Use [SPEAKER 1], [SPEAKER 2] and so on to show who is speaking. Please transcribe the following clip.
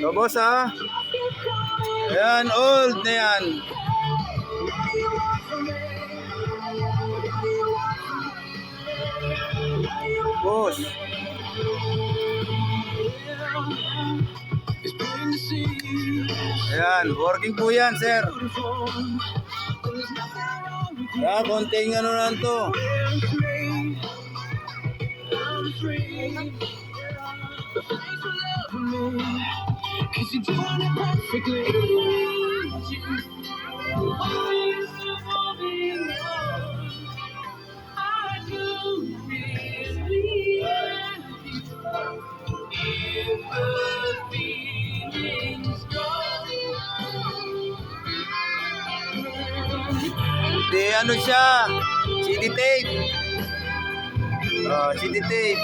[SPEAKER 1] So, boss ha. Ayan, old na yan. Boss. Ayan, working po yan, sir. Ah, konting ano lang to.
[SPEAKER 2] Cause you're doing it perfectly. You.
[SPEAKER 1] Ano siya, CD tape. Oh, CD tape.